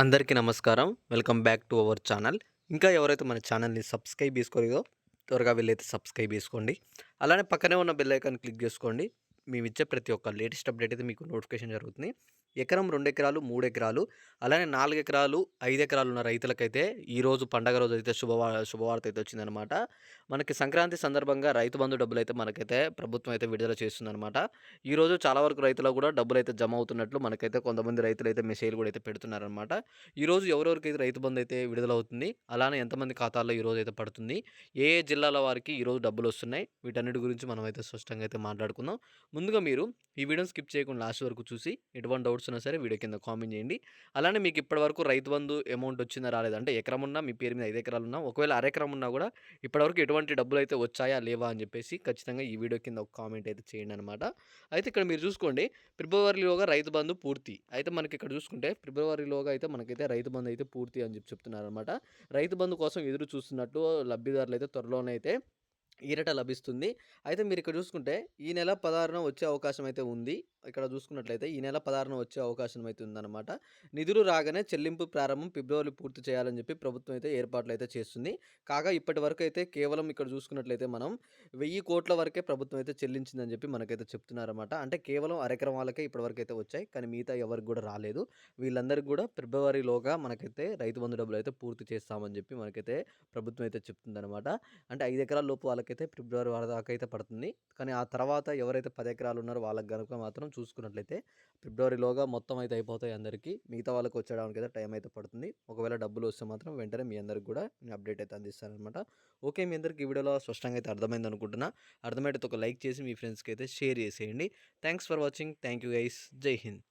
అందరికీ నమస్కారం. Welcome back to our channel. ఇంకా ఎవరైతే మన ఛానల్ని సబ్స్క్రైబ్ చేసుకోలేదో త్వరగా వెళ్ళైతే సబ్స్క్రైబ్ చేసుకోండి. అలానే పక్కనే ఉన్న బెల్ ఐకాన్ క్లిక్ చేసుకోండి. మేము ఇచ్చే ప్రతి ఒక్క లేటెస్ట్ అప్డేట్ అయితే మీకు నోటిఫికేషన్ జరుగుతుంది. ఎకరం రెండు ఎకరాలు మూడు ఎకరాలు అలానే నాలుగు ఎకరాలు ఐదు ఎకరాలు ఉన్న రైతులకైతే ఈరోజు పండగ రోజు అయితే శుభవా శుభవార్త అయితే వచ్చిందనమాట మనకి సంక్రాంతి సందర్భంగా రైతు బంధు డబ్బులు అయితే మనకైతే ప్రభుత్వం అయితే విడుదల చేస్తుందనమాట ఈరోజు చాలా వరకు రైతులకు కూడా డబ్బులు అయితే జమ అవుతున్నట్లు మనకైతే కొంతమంది రైతులు అయితే మెసేజ్లు కూడా అయితే పెడుతున్నారనమాట ఈరోజు ఎవరెవరికైతే రైతు బంధు అయితే విడుదల అవుతుంది అలానే ఎంతమంది ఖాతాల్లో ఈరోజు అయితే పడుతుంది ఏ ఏ జిల్లాల వారికి ఈరోజు డబ్బులు వస్తున్నాయి వీటన్నిటి గురించి మనం అయితే స్పష్టంగా అయితే మాట్లాడుకుందాం. ముందుగా మీరు ఈ వీడియోని స్కిప్ చేయకుండా లాస్ట్ వరకు చూసి ఎటువంటి డౌట్స్ ఉన్నా సరే వీడియో కింద కామెంట్ చేయండి. అలానే మీకు ఇప్పటివరకు రైతు బంధు అమౌంట్ వచ్చిందా రాలేదా? అంటే ఎకరం ఉన్నా మీ పేరు మీద ఐదు ఎకరాలు ఉన్నా ఒకవేళ అరెకరం ఉన్నా కూడా ఇప్పటివరకు ఎటువంటి డబ్బులు అయితే వచ్చాయా లేవా అని చెప్పేసి ఖచ్చితంగా ఈ వీడియో కింద ఒక కామెంట్ అయితే చేయండి అనమాట అయితే ఇక్కడ మీరు చూసుకోండి ఫిబ్రవరిలోగా రైతు బంధు పూర్తి. అయితే మనకి ఇక్కడ చూసుకుంటే ఫిబ్రవరిలోగా అయితే మనకైతే రైతు బంధు అయితే పూర్తి అని చెప్పి చెప్తున్నారు అనమాట రైతు బంధు కోసం ఎదురు చూస్తున్నట్టు లబ్ధిదారులు అయితే త్వరలోనే అయితే ఈరట లభిస్తుంది. అయితే మీరు ఇక్కడ చూసుకుంటే ఈ నెల పదహారున వచ్చే అవకాశం అయితే ఉంది. ఇక్కడ చూసుకున్నట్లయితే ఈ నెల పదహారున వచ్చే అవకాశం అయితే ఉందన్నమాట. నిధులు రాగానే చెల్లింపు ప్రారంభం ఫిబ్రవరి పూర్తి చేయాలని చెప్పి ప్రభుత్వం అయితే ఏర్పాట్లు అయితే చేస్తుంది. కాగా ఇప్పటి వరకు అయితే కేవలం ఇక్కడ చూసుకున్నట్లయితే మనం వెయ్యి కోట్ల వరకే ప్రభుత్వం అయితే చెల్లించిందని చెప్పి మనకైతే చెప్తున్నారన్నమాట. అంటే కేవలం అరెకరం వాళ్ళకే ఇప్పటివరకు అయితే వచ్చాయి. కానీ మిగతా ఎవరికి కూడా రాలేదు. వీళ్ళందరికీ కూడా ఫిబ్రవరిలోగా మనకైతే రైతు బంధు డబ్బులు అయితే పూర్తి చేస్తామని చెప్పి మనకైతే ప్రభుత్వం అయితే చెప్తుందన్నమాట. అంటే ఐదు ఎకరాల లోపు వాళ్ళకి అయితే ఫిబ్రవరి వరకు దాకా అయితే పడుతుంది. కానీ ఆ తర్వాత ఎవరైతే పది ఎకరాలు ఉన్నారో వాళ్ళకి కనుక మాత్రం చూసుకున్నట్లయితే ఫిబ్రవరిలోగా మొత్తం అయితే అయిపోతాయి అందరికీ. మిగతా వాళ్ళకి వచ్చేయడానికి అయితే టైం అయితే పడుతుంది. ఒకవేళ డబ్బులు వస్తే మాత్రం వెంటనే మీ అందరికి కూడా నేను అప్డేట్ అయితే అందిస్తానమాట ఓకే మీ అందరికి ఈ వీడియోలో స్పష్టంగా అయితే అర్థమైంది అనుకుంటున్నా. అర్థమైతే ఒక లైక్ చేసి మీ ఫ్రెండ్స్కి అయితే షేర్ చేసేయండి. Thanks for watching. Thank you guys. Jai Hind.